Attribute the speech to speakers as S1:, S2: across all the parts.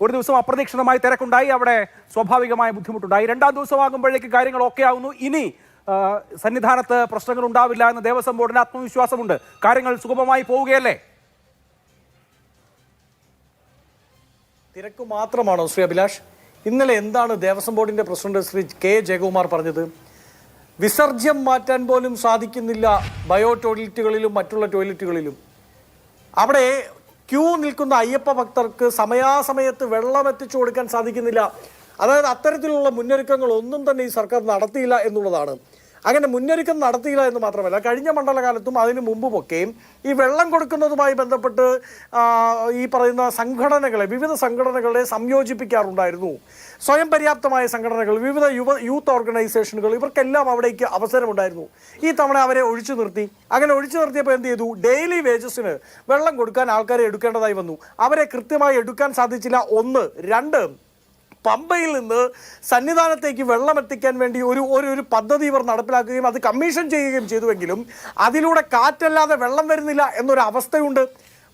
S1: ഒരു ദിവസം അപ്രതീക്ഷിതമായി തിരക്കുണ്ടായി അവിടെ സ്വാഭാവികമായ ബുദ്ധിമുട്ടുണ്ടായി. രണ്ടാം ദിവസമാകുമ്പോഴേക്ക് കാര്യങ്ങൾ ഓക്കെ ആവുന്നു. ഇനി സന്നിധാനത്ത് പ്രശ്നങ്ങൾ ഉണ്ടാവില്ല എന്ന് ദേവസ്വം ബോർഡിന് ആത്മവിശ്വാസമുണ്ട്. കാര്യങ്ങൾ സുഗമമായി പോവുകയല്ലേ?
S2: തിരക്ക് മാത്രമാണോ ശ്രീ അഭിലാഷ്? ഇന്നലെ എന്താണ് ദേവസ്വം ബോർഡിന്റെ പ്രസിഡന്റ് ശ്രീ കെ ജയകുമാർ പറഞ്ഞത്? വിസർജ്യം മാറ്റാൻ പോലും സാധിക്കുന്നില്ല ബയോ ടോയ്ലറ്റുകളിലും മറ്റുള്ള ടോയ്ലറ്റുകളിലും. അവിടെ ക്യൂ നിൽക്കുന്ന അയ്യപ്പ ഭക്തർക്ക് സമയാസമയത്ത് വെള്ളം എത്തിച്ചു കൊടുക്കാൻ സാധിക്കുന്നില്ല. അതായത് അത്തരത്തിലുള്ള മുന്നൊരുക്കങ്ങൾ ഒന്നും തന്നെ ഈ സർക്കാർ നടത്തിയില്ല എന്നുള്ളതാണ്. അങ്ങനെ മുന്നൊരുക്കം നടത്തിയില്ല എന്ന് മാത്രമല്ല കഴിഞ്ഞ മണ്ഡലകാലത്തും അതിനു മുമ്പുമൊക്കെയും ഈ വെള്ളം കൊടുക്കുന്നതുമായി ബന്ധപ്പെട്ട് ഈ പറയുന്ന സംഘടനകളെ വിവിധ സംഘടനകളെ സംയോജിപ്പിക്കാറുണ്ടായിരുന്നു. സ്വയം പര്യാപ്തമായ സംഘടനകൾ വിവിധ യുവ യൂത്ത് ഓർഗനൈസേഷനുകൾ ഇവർക്കെല്ലാം അവിടേക്ക് അവസരമുണ്ടായിരുന്നു. ഈ തവണ അവരെ ഒഴിച്ചു നിർത്തി. അങ്ങനെ ഒഴിച്ചു നിർത്തിയപ്പോൾ എന്ത് ചെയ്തു? ഡെയിലി വേജസിന് വെള്ളം കൊടുക്കാൻ ആൾക്കാരെ എടുക്കേണ്ടതായി വന്നു. അവരെ കൃത്യമായി എടുക്കാൻ സാധിച്ചില്ല. ഒന്ന്. രണ്ട്. പമ്പയിൽ നിന്ന് സന്നിധാനത്തേക്ക് വെള്ളം എത്തിക്കാൻ വേണ്ടി ഒരു ഒരു ഒരു പദ്ധതി ഇവർ നടപ്പിലാക്കുകയും അത് കമ്മീഷൻ ചെയ്യുകയും ചെയ്തുവെങ്കിലും അതിലൂടെ കാറ്റല്ലാതെ വെള്ളം വരുന്നില്ല എന്നൊരു അവസ്ഥയുണ്ട്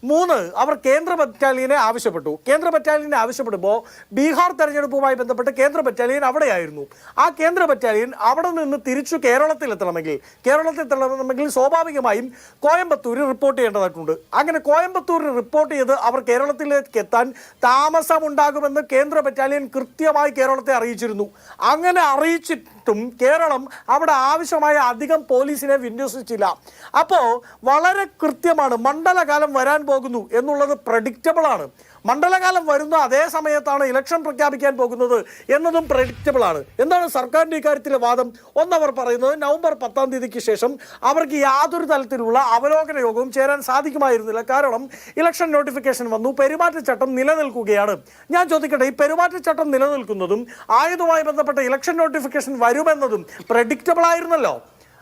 S2: മൂന്ന് അവർ കേന്ദ്ര ബറ്റാലിയനെ ആവശ്യപ്പെട്ടു. കേന്ദ്ര ബറ്റാലിയനെ ആവശ്യപ്പെടുമ്പോൾ ബീഹാർ തെരഞ്ഞെടുപ്പുമായി ബന്ധപ്പെട്ട് കേന്ദ്ര ബറ്റാലിയൻ അവിടെയായിരുന്നു. ആ കേന്ദ്ര ബറ്റാലിയൻ അവിടെ നിന്ന് തിരിച്ചു കേരളത്തിൽ എത്തണമെങ്കിൽ കേരളത്തിൽ എത്തണമെങ്കിൽ സ്വാഭാവികമായും കോയമ്പത്തൂരിൽ റിപ്പോർട്ട് ചെയ്യേണ്ടതായിട്ടുണ്ട്. അങ്ങനെ കോയമ്പത്തൂരിൽ റിപ്പോർട്ട് ചെയ്ത് അവർ കേരളത്തിലേക്ക് എത്താൻ താമസമുണ്ടാകുമെന്ന് കേന്ദ്ര ബറ്റാലിയൻ കൃത്യമായി കേരളത്തെ അറിയിച്ചിരുന്നു. അങ്ങനെ അറിയിച്ചിട്ടും കേരളം അവിടെ ആവശ്യമായ അധികം പോലീസിനെ വിന്യസിച്ചില്ല. അപ്പോൾ വളരെ കൃത്യമാണ് മണ്ഡലകാലം വരാൻ പോകുന്നു എന്നുള്ളത് പ്രഡിക്റ്റബിൾ ആണ്. മണ്ഡലകാലം വരുന്ന അതേ സമയത്താണ് ഇലക്ഷൻ പ്രഖ്യാപിക്കാൻ പോകുന്നത് എന്നതും പ്രഡിക്റ്റബിൾ ആണ്. എന്താണ് സർക്കാരിന്റെ ഇക്കാര്യത്തിലെ വാദം? ഒന്നവർ പറയുന്നത് നവംബർ പത്താം തീയതിക്ക് ശേഷം അവർക്ക് യാതൊരു തരത്തിലുള്ള അവലോകന യോഗവും ചേരാൻ സാധിക്കുമായിരുന്നില്ല. കാരണം ഇലക്ഷൻ നോട്ടിഫിക്കേഷൻ വന്നു പെരുമാറ്റച്ചട്ടം നിലനിൽക്കുകയാണ്. ഞാൻ ചോദിക്കട്ടെ ഈ പെരുമാറ്റച്ചട്ടം നിലനിൽക്കുന്നതും ആയതുമായി ബന്ധപ്പെട്ട ഇലക്ഷൻ നോട്ടിഫിക്കേഷൻ വരുമെന്നതും പ്രഡിക്റ്റബിൾ ആയിരുന്നല്ലോ.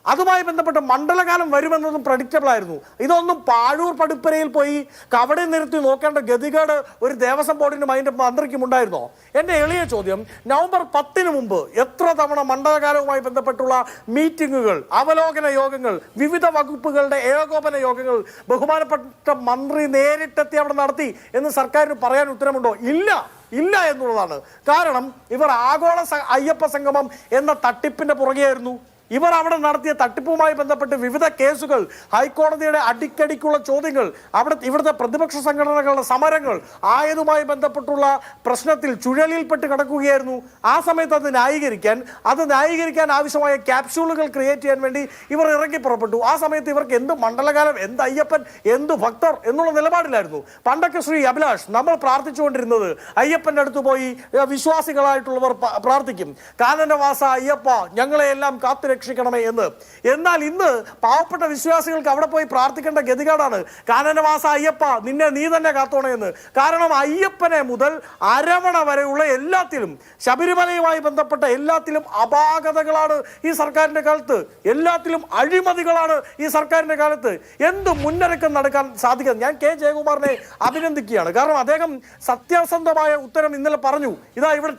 S2: അതുമായി ബന്ധപ്പെട്ട് മണ്ഡലകാലം വരുമെന്നതും പ്രഡിക്റ്റബിൾ ആയിരുന്നു. ഇതൊന്നും പാഴൂർ പടിപ്പരയിൽ പോയി കവടി നിർത്തി നോക്കേണ്ട ഗതികേട് ഒരു ദേവസ്വം ബോർഡിനും അതിന്റെ മന്ത്രിക്കും ഉണ്ടായിരുന്നോ? എന്റെ എളിയ ചോദ്യം നവംബർ പത്തിന് മുമ്പ് എത്ര തവണ മണ്ഡലകാലവുമായി ബന്ധപ്പെട്ടുള്ള മീറ്റിങ്ങുകൾ അവലോകന യോഗങ്ങൾ വിവിധ വകുപ്പുകളുടെ ഏകോപന യോഗങ്ങൾ ബഹുമാനപ്പെട്ട മന്ത്രി നേരിട്ടെത്തി അവിടെ നടത്തി എന്ന് സർക്കാരിന് പറയാൻ ഉത്തരമുണ്ടോ? ഇല്ല. ഇല്ല എന്നുള്ളതാണ്. കാരണം ഇവർ ആഗോള അയ്യപ്പ സംഗമം എന്ന തട്ടിപ്പിന്റെ പുറകെയായിരുന്നു. ഇവർ അവിടെ നടത്തിയ തട്ടിപ്പുമായി ബന്ധപ്പെട്ട് വിവിധ കേസുകൾ ഹൈക്കോടതിയുടെ അടിക്കടിക്കുള്ള ചോദ്യങ്ങൾ അവിടെ ഇവിടുത്തെ പ്രതിപക്ഷ സംഘടനകളുടെ സമരങ്ങൾ ആയതുമായി ബന്ധപ്പെട്ടുള്ള പ്രശ്നത്തിൽ ചുഴലിൽപ്പെട്ട് കിടക്കുകയായിരുന്നു. ആ സമയത്ത് അത് ന്യായീകരിക്കാൻ അത് ന്യായീകരിക്കാൻ ആവശ്യമായ ക്യാപ്സ്യൂളുകൾ ക്രിയേറ്റ് ചെയ്യാൻ വേണ്ടി ഇവർ ഇറങ്ങി പുറപ്പെട്ടു. ആ സമയത്ത് ഇവർക്ക് എന്ത് മണ്ഡലകാലം എന്ത് അയ്യപ്പൻ എന്ത് ഭക്തർ എന്നുള്ള നിലപാടിലായിരുന്നു. പണ്ടൊക്കെ ശ്രീ അഭിലാഷ് നമ്മൾ പ്രാർത്ഥിച്ചുകൊണ്ടിരുന്നത് അയ്യപ്പന്റെ അടുത്ത് പോയി വിശ്വാസികളായിട്ടുള്ളവർ പ്രാർത്ഥിക്കും. കാനനവാസ അയ്യപ്പ ഞങ്ങളെ എല്ലാം കാത്തു രക്ഷിക്കണമേ എന്ന്. എന്നാൽ ഇന്ന് പാവപ്പെട്ട വിശ്വാസികൾക്ക് അവിടെ പോയി പ്രാർത്ഥിക്കേണ്ട ഗതികേടാണ്. കാനനവാസ അയ്യപ്പ നിന്നെ നീ തന്നെ കാത്തോണേ എന്ന്. കാരണം അയ്യപ്പനെ മുതൽ അരവണ വരെയുള്ള എല്ലാത്തിലും ശബരിമലയുമായി ബന്ധപ്പെട്ട എല്ലാത്തിലും അപാകതകളാണ് ഈ സർക്കാരിന്റെ കാലത്ത്. എല്ലാത്തിലും അഴിമതികളാണ് ഈ സർക്കാരിന്റെ കാലത്ത്. എന്ത് മുന്നൊരുക്കം നടക്കാൻ സാധിക്കുന്നത് ഞാൻ കെ. ജയകുമാറിനെ അഭിനന്ദിക്കുകയാണ്. കാരണം അദ്ദേഹം സത്യസന്ധമായ ഉത്തരം ഇന്നലെ പറഞ്ഞു. ഇതാ ഇവിടെ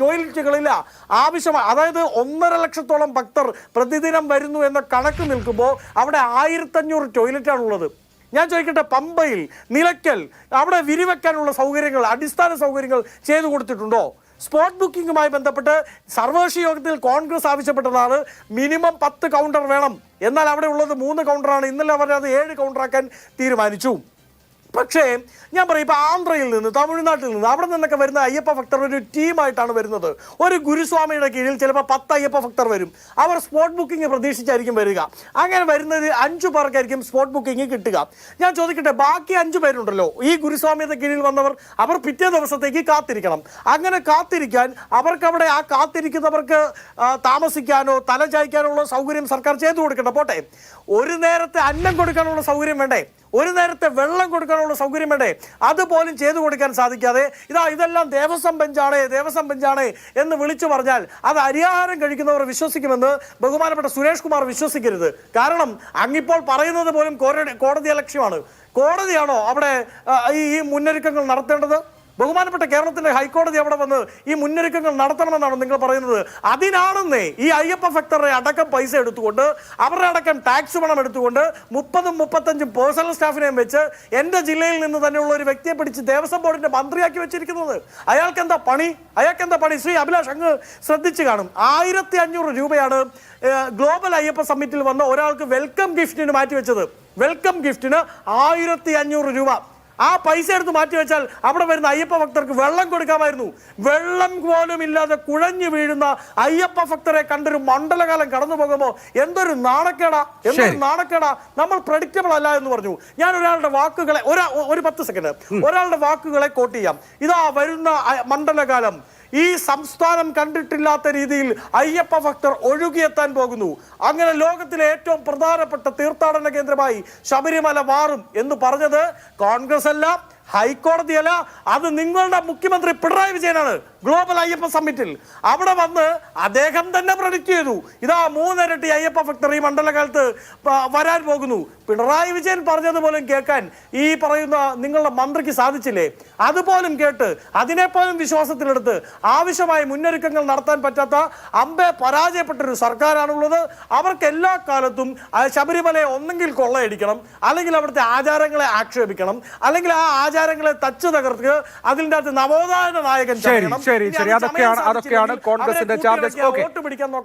S2: ടോയ്ലറ്റുകളില്ല ആവശ്യമായി അതായത് ഒന്നര ലക്ഷത്തോളം ഭക്തർ പ്രതിദിനം വരുന്നു എന്ന കണക്ക് നിൽക്കുമ്പോൾ അവിടെ ആയിരത്തഞ്ഞൂറ് ടോയ്ലറ്റാണുള്ളത്. ഞാൻ ചോദിക്കട്ടെ പമ്പയിൽ നിലയ്ക്കൽ അവിടെ വിരിവെക്കാനുള്ള സൗകര്യങ്ങൾ അടിസ്ഥാന സൗകര്യങ്ങൾ ചെയ്തു കൊടുത്തിട്ടുണ്ടോ? സ്പോട്ട് ബുക്കിംഗുമായി ബന്ധപ്പെട്ട് സർവകക്ഷി യോഗത്തിൽ കോൺഗ്രസ് ആവശ്യപ്പെട്ടതാണ് മിനിമം പത്ത് കൗണ്ടർ വേണം. എന്നാൽ അവിടെ ഉള്ളത് മൂന്ന് കൗണ്ടറാണ് ഇന്നലെ അവർ അത് ഏഴ് കൗണ്ടറാക്കാൻ തീരുമാനിച്ചു. പക്ഷേ ഞാൻ പറയും ഇപ്പോൾ ആന്ധ്രയിൽ നിന്ന് തമിഴ്നാട്ടിൽ നിന്ന് അവിടെ നിന്നൊക്കെ വരുന്ന അയ്യപ്പ ഭക്തർ ഒരു ടീമായിട്ടാണ് വരുന്നത്. ഒരു ഗുരുസ്വാമിയുടെ കീഴിൽ ചിലപ്പോൾ പത്ത് അയ്യപ്പ ഭക്തർ വരും. അവർ സ്പോട്ട് ബുക്കിംഗ് പ്രതീക്ഷിച്ചായിരിക്കും വരിക. അങ്ങനെ വരുന്നത് അഞ്ചു പേർക്കായിരിക്കും സ്പോട്ട് ബുക്കിംഗ് കിട്ടുക. ഞാൻ ചോദിക്കട്ടെ ബാക്കി അഞ്ചു പേരുണ്ടല്ലോ? ഈ ഗുരുസ്വാമിയുടെ കീഴിൽ വന്നവർ അവർ പിറ്റേ ദിവസത്തേക്ക് കാത്തിരിക്കണം. അങ്ങനെ കാത്തിരിക്കാൻ അവർക്കവിടെ ആ കാത്തിരിക്കുന്നവർക്ക് താമസിക്കാനോ തല ചായ്ക്കാനോ ഉള്ള സൗകര്യം സർക്കാർ ചെയ്തു കൊടുക്കട്ടെ. പോട്ടെ. ഒരു നേരത്തെ അന്നം കൊടുക്കാനുള്ള സൗകര്യം വേണ്ടേ? ഒരു നേരത്തെ വെള്ളം കൊടുക്കാനുള്ള സൗകര്യം വേണ്ടേ? അതുപോലും ചെയ്തു കൊടുക്കാൻ സാധിക്കാതെ ഇതാ ഇതെല്ലാം ദേവസ്വം ബെഞ്ചാണ് ദേവസ്വം ബെഞ്ചാണ് എന്ന് വിളിച്ചു പറഞ്ഞാൽ അത് അരിയാഹാരം കഴിക്കുന്നവർ വിശ്വസിക്കുമെന്ന് ബഹുമാനപ്പെട്ട സുരേഷ് കുമാർ വിശ്വസിക്കരുത്. കാരണം അങ്ങിപ്പോൾ പറയുന്നത് പോലും കോടതി അലക്ഷ്യമാണ് ലക്ഷ്യമാണ്. കോടതിയാണോ അവിടെ ഈ മുന്നൊരുക്കങ്ങൾ നടത്തേണ്ടത്? ബഹുമാനപ്പെട്ട കേരളത്തിന്റെ ഹൈക്കോടതി അവിടെ വന്ന് ഈ മുന്നൊരുക്കങ്ങൾ നടത്തണമെന്നാണ് നിങ്ങൾ പറയുന്നത്. അതിനാണെന്നേ ഈ അയ്യപ്പ ഭക്തരുടെ അടക്കം പൈസ എടുത്തുകൊണ്ട് അവരുടെ അടക്കം ടാക്സ് പണം എടുത്തുകൊണ്ട് മുപ്പതും മുപ്പത്തഞ്ചും പേഴ്സണൽ സ്റ്റാഫിനെയും വെച്ച് എന്റെ ജില്ലയിൽ നിന്ന് തന്നെയുള്ള ഒരു വ്യക്തിയെ പിടിച്ച് ദേവസ്വം ബോർഡിന്റെ മന്ത്രിയാക്കി വെച്ചിരിക്കുന്നത്. അയാൾക്ക് എന്താ പണി? അയാൾക്ക് എന്താ പണി? ശ്രീ അഭിലാഷ് അങ്ങ് ശ്രദ്ധിച്ചു കാണും. ആയിരത്തി അഞ്ഞൂറ് രൂപയാണ് ഗ്ലോബൽ അയ്യപ്പ സമ്മിറ്റിൽ വന്ന ഒരാൾക്ക് വെൽക്കം ഗിഫ്റ്റിന് മാറ്റിവെച്ചത്. വെൽക്കം ഗിഫ്റ്റിന് ആയിരത്തി അഞ്ഞൂറ് രൂപ. ആ പൈസ എടുത്ത് മാറ്റി വെച്ചാൽ അവിടെ വരുന്ന അയ്യപ്പ ഭക്തർക്ക് വെള്ളം കൊടുക്കാമായിരുന്നു. വെള്ളം പോലും ഇല്ലാതെ കുഴഞ്ഞു വീഴുന്ന അയ്യപ്പ ഭക്തരെ കണ്ടൊരു മണ്ഡലകാലം കടന്നു പോകുമ്പോൾ എന്തൊരു നാണക്കേടാ എന്തൊരു നാണക്കേടാ. നമ്മൾ പ്രഡിക്റ്റബിൾ അല്ല എന്ന് പറഞ്ഞു. ഞാൻ ഒരാളുടെ വാക്കുകളെ ഒരു പത്ത് സെക്കൻഡ് ഒരാളുടെ വാക്കുകളെ കോട്ട് ചെയ്യാം. ഇതാ വരുന്ന മണ്ഡലകാലം. ഈ സംസ്ഥാനം കണ്ടിട്ടില്ലാത്ത രീതിയിൽ അയ്യപ്പ ഭക്തർ ഒഴുകിയെത്താൻ പോകുന്നു. അങ്ങനെ ലോകത്തിലെ ഏറ്റവും പ്രധാനപ്പെട്ട തീർത്ഥാടന കേന്ദ്രമായി ശബരിമല മാറും എന്ന് പറഞ്ഞത് കോൺഗ്രസ് അല്ല ഹൈക്കോടതിയല്ല അത് നിങ്ങളുടെ മുഖ്യമന്ത്രി പിണറായി വിജയനാണ്. ഗ്ലോബൽ അയ്യപ്പ സമ്മിറ്റിൽ അവിടെ വന്ന് അദ്ദേഹം തന്നെ പ്രൊഡിക്റ്റ് ചെയ്തു. ഇതാ മൂന്നിരട്ടി അയ്യപ്പ ഫാക്ടറി മണ്ഡലകാലത്ത് വരാൻ പോകുന്നു. പിണറായി വിജയൻ പറഞ്ഞതുപോലും കേൾക്കാൻ ഈ പറയുന്ന നിങ്ങളുടെ മന്ത്രിക്ക് സാധിച്ചില്ലേ? അതുപോലും കേട്ട് അതിനെപ്പോലും വിശ്വാസത്തിലെടുത്ത് ആവശ്യമായ മുന്നൊരുക്കങ്ങൾ നടത്താൻ പറ്റാത്ത അമ്പെ പരാജയപ്പെട്ട ഒരു സർക്കാരാണുള്ളത്. അവർക്ക് എല്ലാ കാലത്തും ശബരിമലയെ ഒന്നെങ്കിൽ കൊള്ളയടിക്കണം അല്ലെങ്കിൽ അവിടുത്തെ ആചാരങ്ങളെ ആക്ഷേപിക്കണം അല്ലെങ്കിൽ ആ ആചാരങ്ങളെ തച്ചു തകർത്ത് അതിന്റെ അകത്ത് നവോത്ഥാന നായകൻ
S1: ശരി
S2: ചമയണം.
S1: ശരി ശരി. അതൊക്കെയാണ് അതൊക്കെയാണ് കോൺഗ്രസിന്റെ ചാർജസ്. ഓക്കെ.